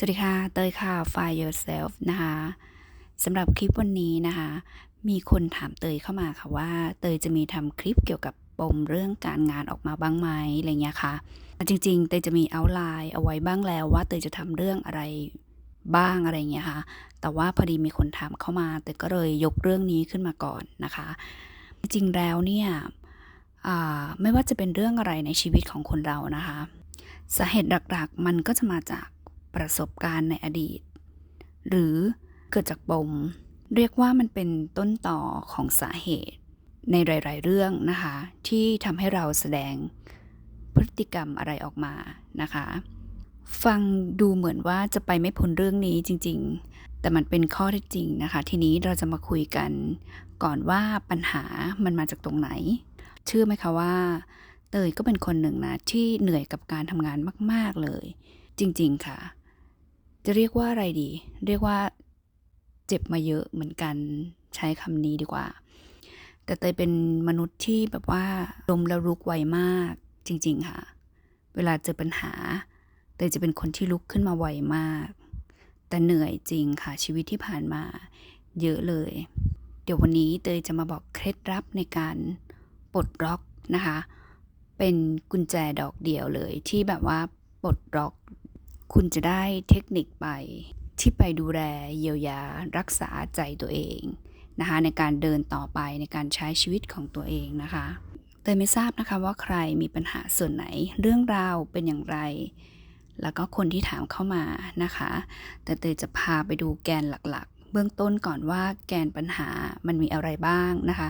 สวัสดีค่ะ เตยค่ะ Find Yourself นะคะสำหรับคลิปวันนี้นะคะ มีคนถามเตยเข้ามาค่ะว่า เตยจะมีทำคลิปเกี่ยวกับปมเรื่องการงานออกมาบ้างไหมอะไรเงี้ยค่ะ จริง ๆ เตยจะมีเอาไลน์เอาไว้บ้างแล้วว่าเตยจะทำเรื่องอะไรบ้างอะไรเงี้ยค่ะ แต่ว่าพอดีมีคนถามเข้ามา เตยก็เลยยกเรื่องนี้ขึ้นมาก่อนนะคะ จริงๆแล้วเนี่ยไม่ว่าจะเป็นเรื่องอะไรในชีวิตของคนเรานะคะสาเหตุหลักๆ มันก็จะมาจาก ประสบการณ์ในอดีต หรือเกิดจากปม เรียกว่ามันเป็นต้นต่อของสาเหตุ ในหลาย ๆ เรื่องนะคะ ที่ทำให้เราแสดงพฤติกรรมอะไรออกมานะคะ ฟังดูเหมือนว่าจะไปไม่พ้นเรื่องนี้จริง ๆ แต่มันเป็นข้อเท็จจริงนะคะ ทีนี้เราจะมาคุยกันก่อนว่าปัญหามันมาจากตรงไหน เชื่อไหมคะว่าเตยก็เป็นคนหนึ่งนะที่เหนื่อยกับการทำงานมาก ๆ เลย จริง ๆ ค่ะ จะเรียกว่าอะไรดี เรียกว่าเจ็บมาเยอะเหมือนกันใช้คำนี้ดีกว่า แต่เตยเป็นมนุษย์ที่แบบว่าลมแล้วลุกไวมากจริง ๆ ค่ะ เวลาเจอปัญหาเตยจะเป็นคนที่ลุกขึ้นมาไวมาก แต่เหนื่อยจริงค่ะชีวิตที่ผ่านมาเยอะเลย เดี๋ยววันนี้เตยจะมาบอกเคล็ดลับในการปลดล็อกนะคะ เป็นกุญแจดอกเดียวเลยที่แบบว่าปลดล็อก คุณจะได้เทคนิคไป ที่ไปดูแลเยียวยารักษาใจตัวเองนะคะในการเดินต่อไปในการใช้ชีวิตของตัวเองนะคะเตยไม่ทราบนะคะว่าใครมีปัญหาส่วนไหน เรื่องราวเป็นอย่างไร แล้วก็คนที่ถามเข้ามานะคะ แต่เตยจะพาไปดูแกนหลักๆ เบื้องต้นก่อนว่าแกนปัญหามันมีอะไรบ้างนะคะ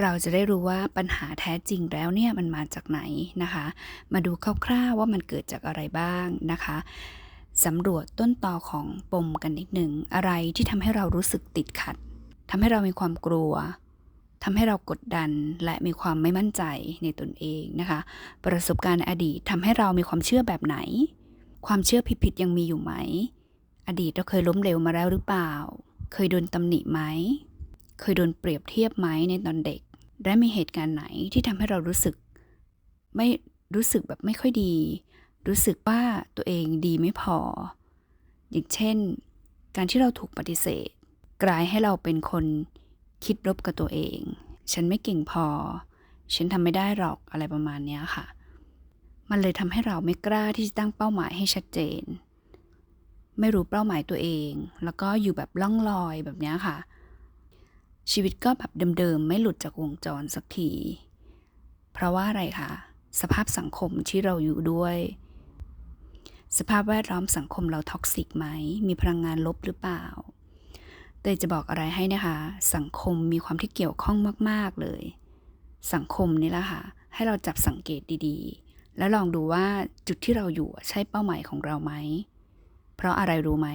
เราจะได้รู้ว่าปัญหาแท้จริงแล้วเนี่ยมันมาจากไหนนะคะ มาดูคร่าวๆว่ามันเกิดจากอะไรบ้างนะคะ สำรวจต้นตอของปมกันนิดหนึ่ง อะไรที่ทำให้เรารู้สึกติดขัดทำให้เรามีความกลัวทำให้เรากดดันและมีความไม่มั่นใจในตนเองนะคะ ประสบการณ์อดีตทำให้เรามีความเชื่อแบบไหน ความเชื่อผิดๆยังมีอยู่ไหม อดีตเราเคยล้มเหลวมาแล้วหรือเปล่า เคยโดนตำหนิไหม เคยโดนเปรียบเทียบไหมในตอนเด็ก และมีเหตุการณ์ไหนที่ทำให้เรารู้สึก ไม่รู้สึกแบบไม่ค่อยดี รู้สึกว่าตัวเองดีไม่พอ อย่างเช่น การที่เราถูกปฏิเสธ กลายให้เราเป็นคนคิดลบกับตัวเอง ฉันไม่เก่งพอ ฉันทำไม่ได้หรอกอะไรประมาณนี้ค่ะ มันเลยทำให้เราไม่กล้าที่จะตั้งเป้าหมายให้ชัดเจน ไม่รู้เป้าหมายตัวเอง แล้วก็อยู่แบบล่องลอยแบบนี้ค่ะ ชีวิตก็แบบเดิมๆ ไม่หลุดจากวงจรสักที เพราะว่าอะไรคะสภาพสังคมที่เราอยู่ด้วย สภาพแวดล้อมสังคมเราท็อกซิกไหม มีพลังงานลบหรือเปล่า เตยจะบอกอะไรให้นะคะ สังคมมีความที่เกี่ยวข้องมาก ๆ เลย สังคมนี่แหละค่ะ ให้เราจับสังเกตดีๆ แล้วลองดูว่าจุดที่เราอยู่ใช่เป้าหมายของเราไหม เพราะอะไรรู้ไหม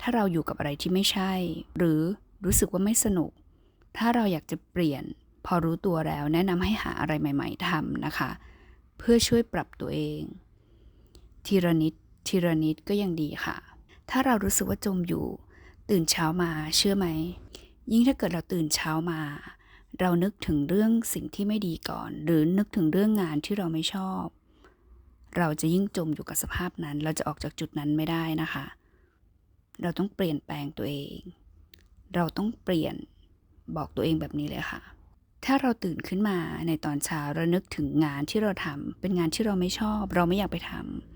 ถ้าเราอยู่กับอะไรที่ไม่ใช่ หรือรู้สึกว่าไม่สนุก ถ้าเราอยากจะเปลี่ยน พอรู้ตัวแล้วแนะนำให้หาอะไรใหม่ ๆทำนะคะ เพื่อช่วยปรับตัวเอง ทีละนิด ทีละนิดก็ยังดีค่ะ ถ้าเรารู้สึกว่าจมอยู่ ตื่นเช้ามาเชื่อไหม ยิ่งถ้าเกิดเราตื่นเช้ามา เรานึกถึงเรื่องสิ่งที่ไม่ดีก่อน หรือนึกถึงเรื่องงานที่เราไม่ชอบ เราจะยิ่งจมอยู่กับสภาพนั้น เราจะออกจากจุดนั้นไม่ได้นะคะ เราต้องเปลี่ยนแปลงตัวเอง เราต้องเปลี่ยนบอกตัวเองแบบนี้เลยค่ะถ้าเราตื่นขึ้นมาในตอนเช้าเรานึกถึงงานที่เราทำเป็นงานที่เราไม่ชอบ เราไม่อยากไปทำ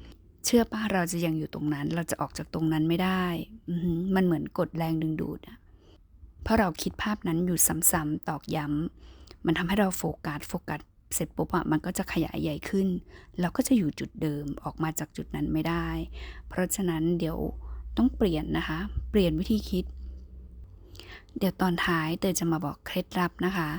เชื่อป่ะเราจะยังอยู่ตรงนั้น เราจะออกจากตรงนั้นไม่ได้มันเหมือนกดแรงดึงดูดอะเพราะเราคิดภาพนั้นอยู่ซ้ำๆตอกย้ำมันทำให้เราโฟกัสโฟกัสเสร็จปุ๊บอะมันก็จะขยายใหญ่ขึ้น เราก็จะอยู่จุดเดิมออกมาจากจุดนั้นไม่ได้ เพราะฉะนั้นเดี๋ยวต้องเปลี่ยนนะคะ เปลี่ยนวิธีคิด เดี๋ยวตอนท้ายเตยจะมาบอกเคล็ดลับนะคะ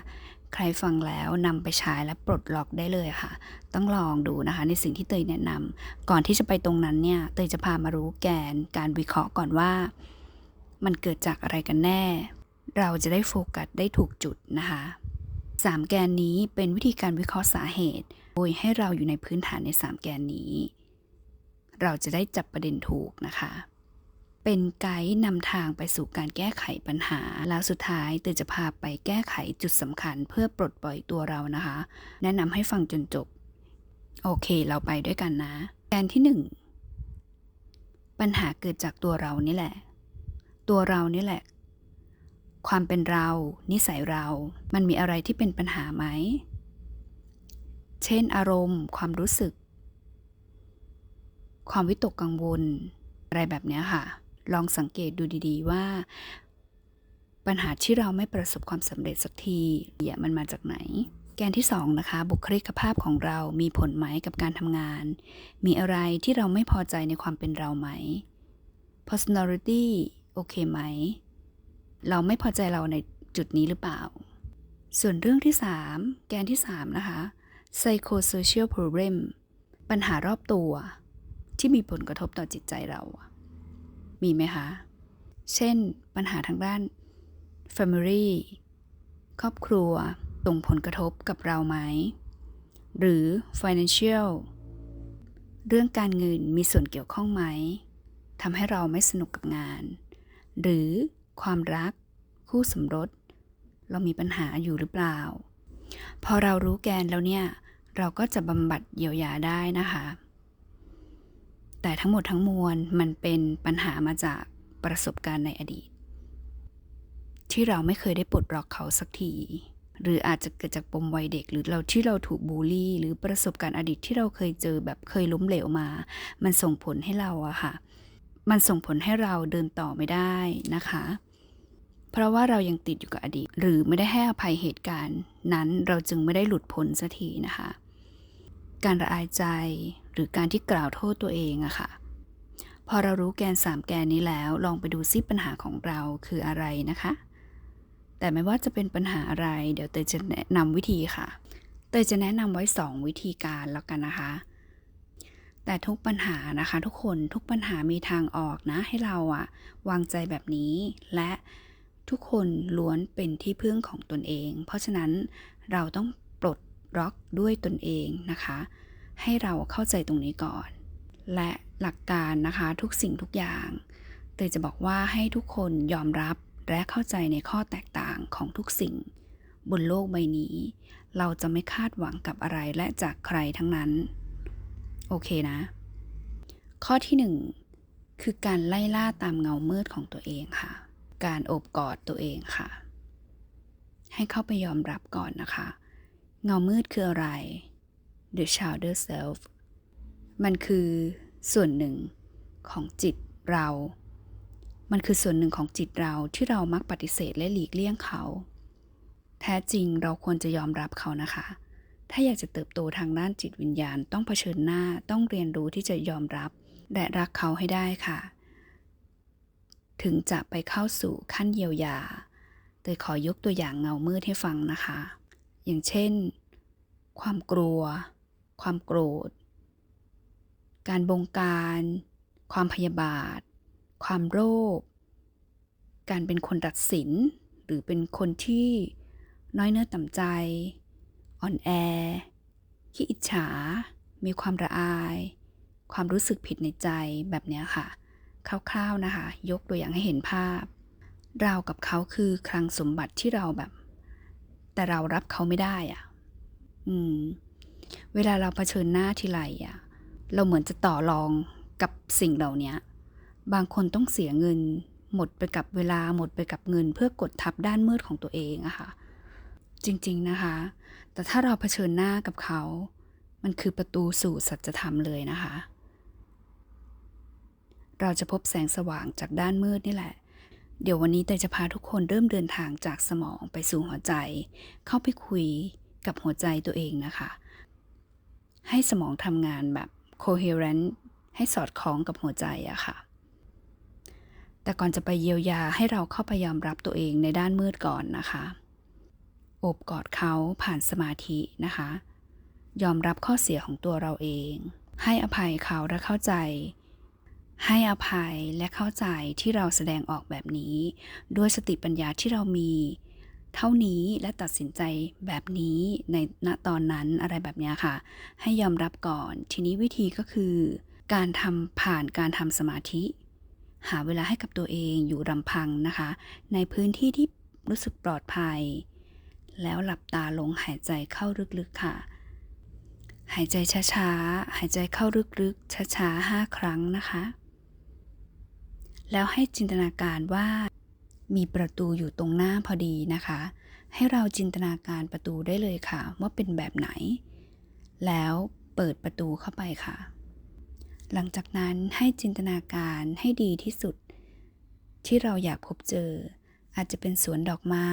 ใครฟังแล้วนำไปใช้และปลดล็อกได้เลยค่ะ ต้องลองดูนะคะ ในสิ่งที่เตยแนะนำก่อนที่จะไปตรงนั้นเนี่ยเตยจะพามารู้แกนการวิเคราะห์ก่อนว่า มันเกิดจากอะไรกันแน่ เราจะได้โฟกัสได้ถูกจุดนะคะสามแกนนี้เป็นวิธีการวิเคราะห์สาเหตุ โดยให้เราอยู่ในพื้นฐานในสามแกนนี้ เราจะได้จับประเด็นถูกนะคะ เป็นไกด์นำทางไปสู่การแก้ไขปัญหา แล้วสุดท้ายเตยจะพาไปแก้ไขจุดสำคัญเพื่อปลดปล่อยตัวเรานะคะ แนะนำให้ฟังจนจบ โอเคเราไปด้วยกันนะแกนที่หนึ่งปัญหาเกิดจากตัวเรานี่แหละ ตัวเรานี่แหละ ความเป็นเรา นิสัยเรา มันมีอะไรที่เป็นปัญหาไหม เช่น อารมณ์ ความรู้สึก ความวิตกกังวลอะไรแบบนี้ค่ะ ลองสังเกตดูดีๆว่า ปัญหาที่เราไม่ประสบความสำเร็จสักทีเนี่ยมันมาจากไหน แกนที่สองนะคะ บุคลิกภาพของเรามีผลไหมกับการทำงาน มีอะไรที่เราไม่พอใจในความเป็นเราไหม personality โอเคไหม เราไม่พอใจเราในจุดนี้หรือเปล่า ส่วนเรื่องที่ 3 แกนที่ 3 นะคะ psychosocial problem ปัญหารอบตัวที่มีผลกระทบต่อจิตใจเรา มีไหมคะ เช่น ปัญหาทางด้าน family ครอบครัวส่งผลกระทบกับเราไหม หรือ financial เรื่องการเงินมีส่วนเกี่ยวข้องไหมทำให้เราไม่สนุกกับงาน หรือความรัก คู่สมรส เรามีปัญหาอยู่หรือเปล่า พอเรารู้แกนแล้วเนี่ย เราก็จะบำบัดเยียวยาได้นะคะ แต่ทั้งหมดทั้งมวลมันเป็นปัญหามาจากประสบการณ์ในอดีต ที่เราไม่เคยได้ปลดล็อกเขาสักที หรืออาจจะเกิดจากปมวัยเด็ก หรือเราที่เราถูกบูลลี่ หรือประสบการณ์อดีตที่เราเคยเจอแบบเคยล้มเหลวมา มันส่งผลให้เราอะค่ะ มันส่งผลให้เราเดินต่อไม่ได้นะคะ เพราะว่าเรายังติดอยู่กับอดีต หรือไม่ได้ให้อภัยเหตุการณ์นั้นเราจึงไม่ได้หลุดพ้นสักทีนะคะ การระอายใจหรือการที่กล่าวโทษตัวเองอะค่ะ พอเรารู้แกนสามแกนนี้แล้วลองไปดูซิปัญหาของเราคืออะไรนะคะ แต่ไม่ว่าจะเป็นปัญหาอะไร เดี๋ยวเตยจะแนะนำวิธีค่ะ เตยจะแนะนำไว้ 2 วิธีการแล้วกันนะคะ แต่ทุกปัญหานะคะ ทุกคนทุกปัญหามีทางออกนะ ให้เราอะวางใจแบบนี้และทุกคนล้วนเป็นที่พึ่งของตนเอง เพราะฉะนั้นเราต้อง ปลดล็อกด้วยตนเองนะคะ ให้เราเข้าใจตรงนี้ก่อน และหลักการนะคะทุกสิ่งทุกอย่างเตยจะบอกว่าให้ทุกคนยอมรับและเข้าใจในข้อแตกต่างของทุกสิ่ง บนโลกใบนี้ เราจะไม่คาดหวังกับอะไรและจากใครทั้งนั้น โอเคนะ ข้อที่หนึ่งคือการไล่ล่าตามเงามืดของตัวเองค่ะ การโอบกอดตัวเองค่ะ ให้เข้าไปยอมรับก่อนนะคะ เงามืดคืออะไร the shadow self มันคือส่วนหนึ่งของจิตเรา มันคือส่วนหนึ่งของจิตเราที่เรามักปฏิเสธและหลีกเลี่ยงเขา แท้จริงเราควรจะยอมรับเขานะคะ ถ้าอยากจะเติบโตทางด้านจิตวิญญาณต้องเผชิญหน้าต้องเรียนรู้ที่จะยอมรับ และรักเขาให้ได้ค่ะ ถึงจะไปเข้าสู่ขั้นเยียวยาโดยขอยกตัวอย่างเงามืดให้ฟังนะคะ อย่างเช่น ความกลัว ความโกรธ การบงการ ความพยาบาท ความโรค การเป็นคนตัดสิน หรือเป็นคนที่น้อยเนื้อต่ำใจ อ่อนแอ ขี้อิจฉา มีความระอาย ความรู้สึกผิดในใจแบบเนี้ยค่ะ คร่าวๆนะคะ ยกตัวอย่างให้เห็นภาพ เรากับเขาคือคลังสมบัติที่เราแบบ แต่เรารับเขาไม่ได้อะ่ะ อืม เวลาเราเผชิญหน้าทีไรอะ่ะ เราเหมือนจะต่อรองกับสิ่งเหล่านี้บางคนต้องเสียเงิน หมดไปกับเวลาหมดไปกับเงิน เพื่อกดทับด้านมืดของตัวเองอะค่ะ จริง ๆนะคะ แต่ถ้าเราเผชิญหน้ากับเขา มันคือประตูสู่สัจธรรมเลยนะคะ เราจะพบแสงสว่างจากด้านมืดนี่แหละ เดี๋ยววันนี้เตยจะพาทุกคนเริ่มเดินทางจากสมองไปสู่หัวใจ เข้าไปคุยกับหัวใจตัวเองนะคะ ให้สมองทำงานแบบ coherent ให้สอดคล้องกับหัวใจอะค่ะ แต่ก่อนจะไปเยียวยาให้เราเข้าไปยอมรับตัวเองในด้านมืดก่อนนะคะ อบกอดเขาผ่านสมาธินะคะ ยอมรับข้อเสียของตัวเราเอง ให้อภัยเขาและเข้าใจ ให้อภัยและเข้าใจที่เราแสดงออกแบบนี้ ด้วยสติปัญญาที่เรามี เท่านี้และตัดสินใจแบบนี้ในณตอนนั้นอะไรแบบนี้ค่ะ ให้ยอมรับก่อน ทีนี้วิธีก็คือ การทำผ่านการทำสมาธิ หาเวลาให้กับตัวเองอยู่ลำพังนะคะ ในพื้นที่ที่รู้สึกปลอดภัย แล้วหลับตาลงหายใจเข้าลึกๆค่ะหายใจช้าๆ หายใจเข้าลึกๆ ช้าๆห้าครั้งนะคะ แล้วให้จินตนาการว่ามีประตูอยู่ตรงหน้าพอดีนะคะ ให้เราจินตนาการประตูได้เลยค่ะ ว่าเป็นแบบไหน แล้วเปิดประตูเข้าไปค่ะ หลังจากนั้นให้จินตนาการให้ดีที่สุด ที่เราอยากพบเจอ อาจจะเป็นสวนดอกไม้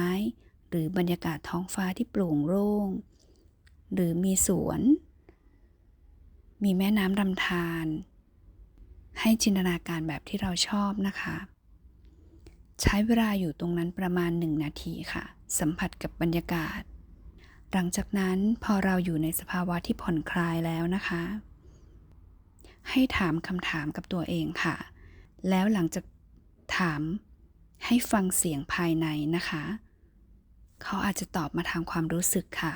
หรือบรรยากาศท้องฟ้าที่โปร่งโล่งหรือมีสวน มีแม่น้ำลำธาร ให้จินตนาการแบบที่เราชอบนะคะ ใช้เวลาอยู่ตรงนั้นประมาณหนึ่งนาทีค่ะ สัมผัสกับบรรยากาศ หลังจากนั้นพอเราอยู่ในสภาวะที่ผ่อนคลายแล้วนะคะ ให้ถามคำถามกับตัวเองค่ะ แล้วหลังจากถามให้ฟังเสียงภายในนะคะ เขาอาจจะตอบมาทางความรู้สึกค่ะ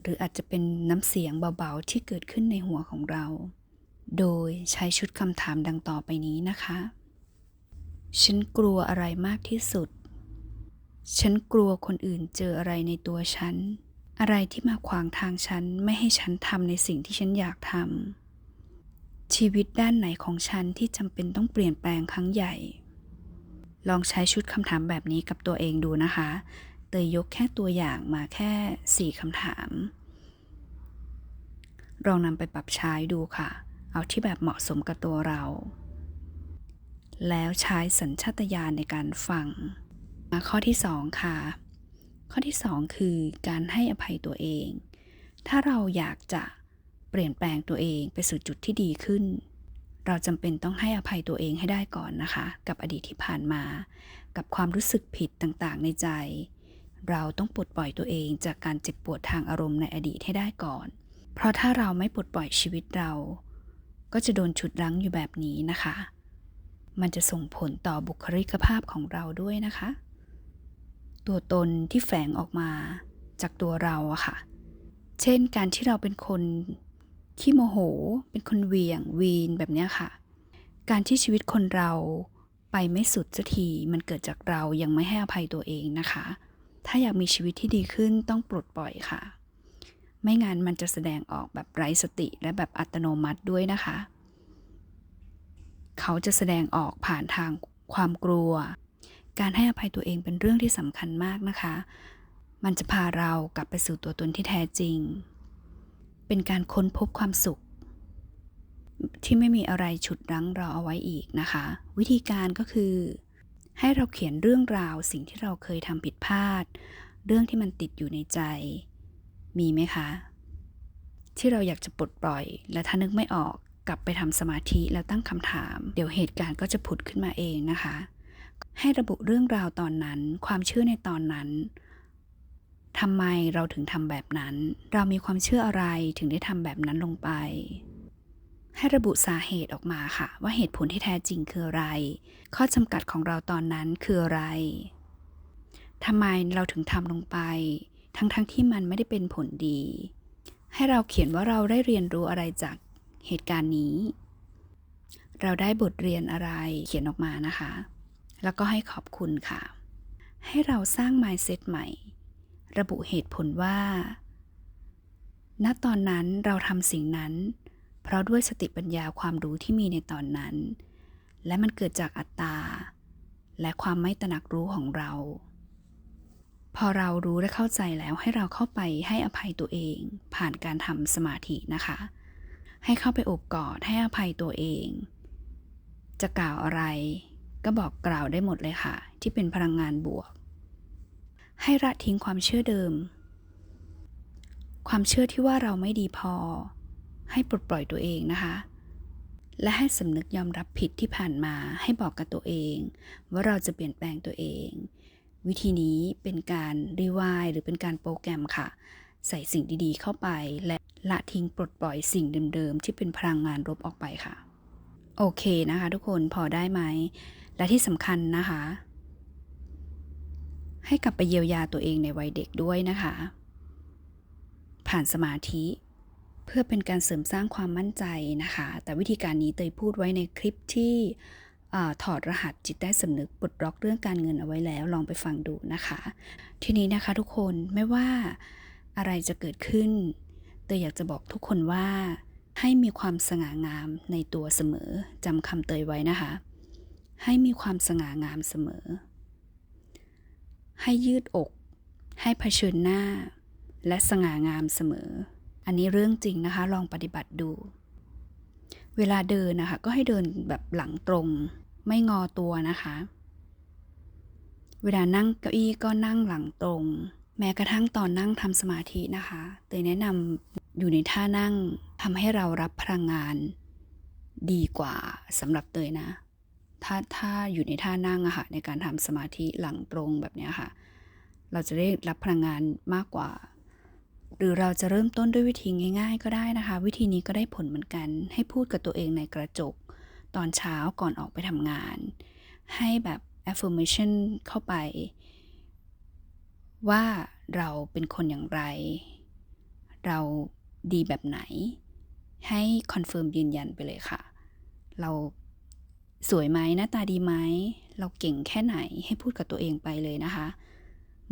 หรืออาจจะเป็นน้ำเสียงเบาๆที่เกิดขึ้นในหัวของเรา โดยใช้ชุดคำถามดังต่อไปนี้นะคะ ฉันกลัวอะไรมากที่สุด ฉันกลัวคนอื่นเจออะไรในตัวฉัน อะไรที่มาขวางทางฉันไม่ให้ฉันทำในสิ่งที่ฉันอยากทำ ชีวิตด้านไหนของฉันที่จำเป็นต้องเปลี่ยนแปลงครั้งใหญ่ ลองใช้ชุดคำถามแบบนี้กับตัวเองดูนะคะ เตยยกแค่ตัวอย่างมาแค่ 4คำถามลองนำไปปรับใช้ดูค่ะ เอาที่แบบเหมาะสมกับตัวเรา แล้วใช้สัญชาตญาณในการฟัง มาข้อที่ 2 ค่ะ ข้อที่ 2 คือการให้อภัยตัวเอง ถ้าเราอยากจะเปลี่ยนแปลงตัวเองไปสู่จุดที่ดีขึ้น เราจำเป็นต้องให้อภัยตัวเองให้ได้ก่อนนะคะ กับอดีตที่ผ่านมา กับความรู้สึกผิดต่างๆ ในใจ เราต้องปลดปล่อยตัวเองจากการเจ็บปวดทางอารมณ์ในอดีตให้ได้ก่อน เพราะถ้าเราไม่ปลดปล่อยชีวิตเรา ก็จะโดนฉุดรั้งอยู่แบบนี้นะคะ มันจะส่งผลต่อบุคลิกภาพของเราด้วยนะคะ ตัวตนที่แฝงออกมาจากตัวเราอะค่ะ เช่นการที่เราเป็นคนขี้โมโห เป็นคนเวียงวีนแบบนี้ค่ะ การที่ชีวิตคนเราไปไม่สุดสักทีมันเกิดจากเรายังไม่ให้อภัยตัวเองนะคะ ถ้าอยากมีชีวิตที่ดีขึ้นต้องปลดปล่อยค่ะ ไม่งั้นมันจะแสดงออกแบบไร้สติและแบบอัตโนมัติด้วยนะคะ เขาจะแสดงออกผ่านทางความกลัว การให้อภัยตัวเองเป็นเรื่องที่สำคัญมากนะคะ มันจะพาเรากลับไปสู่ตัวตนที่แท้จริง เป็นการค้นพบความสุข ที่ไม่มีอะไรฉุดรั้งเราเอาไว้อีกนะคะ วิธีการก็คือ ให้เราเขียนเรื่องราวสิ่งที่เราเคยทำผิดพลาด เรื่องที่มันติดอยู่ในใจ มีไหมคะ ที่เราอยากจะปลดปล่อย และถ้านึกไม่ออกกลับไปทำสมาธิแล้วตั้งคำถาม เดี๋ยวเหตุการณ์ก็จะผุดขึ้นมาเองนะคะ ให้ระบุเรื่องราวตอนนั้น ความเชื่อในตอนนั้นทำไมเราถึงทำแบบนั้น เรามีความเชื่ออะไรถึงได้ทำแบบนั้นลงไป ให้ระบุสาเหตุออกมาค่ะ ว่าเหตุผลที่แท้จริงคืออะไร ข้อจำกัดของเราตอนนั้นคืออะไรทำไมเราถึงทำลงไป ทั้งๆทที่มันไม่ได้เป็นผลดี ให้เราเขียนว่าเราได้เรียนรู้อะไรจากเหตุการณ์นี้ เราได้บทเรียนอะไรเขียนออกมานะคะ แล้วก็ให้ขอบคุณค่ะ ให้เราสร้าง mindset ใหม่ ระบุเหตุผลว่า ณตอนนั้นเราทำสิ่งนั้น เพราะด้วยสติปัญญาความรู้ที่มีในตอนนั้น และมันเกิดจากอัตตาและความไม่ตระหนักรู้ของเรา พอเรารู้และเข้าใจแล้วให้เราเข้าไปให้อภัยตัวเอง ผ่านการทำสมาธินะคะ ให้เข้าไปอบกอดให้อภัยตัวเอง จะกล่าวอะไร ก็บอกกล่าวได้หมดเลยค่ะ ที่เป็นพลังงานบวก ให้ละทิ้งความเชื่อเดิม ความเชื่อที่ว่าเราไม่ดีพอ ให้ปลดปล่อยตัวเองนะคะและให้สำนึกยอมรับผิดที่ผ่านมาให้บอกกับตัวเอง ว่าเราจะเปลี่ยนแปลงตัวเอง วิธีนี้เป็นการรีวายหรือเป็นการโปรแกรมค่ะ ใส่สิ่งดีๆเข้าไป และละทิ้งปลดปล่อยสิ่งเดิมๆ ที่เป็นพลังงานลบออกไปค่ะ โอเคนะคะ ทุกคนพอได้ไหม และที่สำคัญนะคะ ให้กลับไปเยียวยาตัวเองในวัยเด็กด้วยนะคะ ผ่านสมาธิเพื่อเป็นการเสริมสร้างความมั่นใจนะคะ แต่วิธีการนี้เตยพูดไว้ในคลิปที่ ถอดรหัสจิตใต้สำนึกปลดล็อกเรื่องการเงินเอาไว้แล้วลองไปฟังดูนะคะ ทีนี้นะคะทุกคนไม่ว่าอะไรจะเกิดขึ้นเตยอยากจะบอกทุกคนว่า ให้มีความสง่างามในตัวเสมอจำคำเตยไว้นะคะ ให้มีความสง่างามเสมอ ให้ยืดอก ให้เผชิญหน้า และสง่างามเสมอ อันนี้เรื่องจริงนะคะลองปฏิบัติดู เวลาเดินนะคะ ก็ให้เดินแบบหลังตรง ไม่งอตัวนะคะ เวลานั่งเก้าอี้ก็นั่งหลังตรง แม้กระทั่งตอนนั่งทำสมาธินะคะเตยแนะนำอยู่ในท่านั่งทำให้เรารับพลังงานดีกว่าสำหรับเตยนะ ถ้าถ้าอยู่ในท่านั่งอะค่ะในการทำสมาธิหลังตรงแบบนี้ค่ะ เราจะได้รับพลังงานมากกว่า หรือเราจะเริ่มต้นด้วยวิธีง่าย ๆ ก็ได้นะคะ วิธีนี้ก็ได้ผลเหมือนกัน ให้พูดกับตัวเองในกระจก ตอนเช้าก่อนออกไปทำงาน ให้แบบ affirmation เข้าไป ว่าเราเป็นคนอย่างไร เราดีแบบไหน ให้คอนเฟิร์มยืนยันไปเลยค่ะ เราสวยไหมหน้าตาดีไหม เราเก่งแค่ไหนให้พูดกับตัวเองไปเลยนะคะ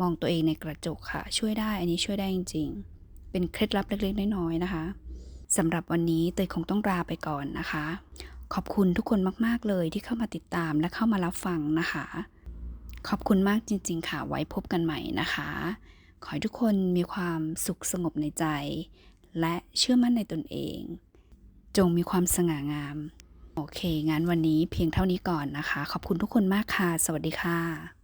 มองตัวเองในกระจกค่ะ ช่วยได้อันนี้ช่วยได้จริง ๆ เป็นเคล็ดลับเล็กๆน้อยๆนะคะสำหรับวันนี้เตยคงต้องลาไปก่อนนะคะ ขอบคุณทุกคนมากๆเลยที่เข้ามาติดตามและเข้ามารับฟังนะคะ ขอบคุณมากจริง ๆ ค่ะไว้พบกันใหม่นะคะ ขอให้ทุกคนมีความสุขสงบในใจ และเชื่อมั่นในตนเอง จงมีความสง่างาม โอเคงั้นวันนี้เพียงเท่านี้ก่อนนะคะ ขอบคุณทุกคนมากค่ะ สวัสดีค่ะ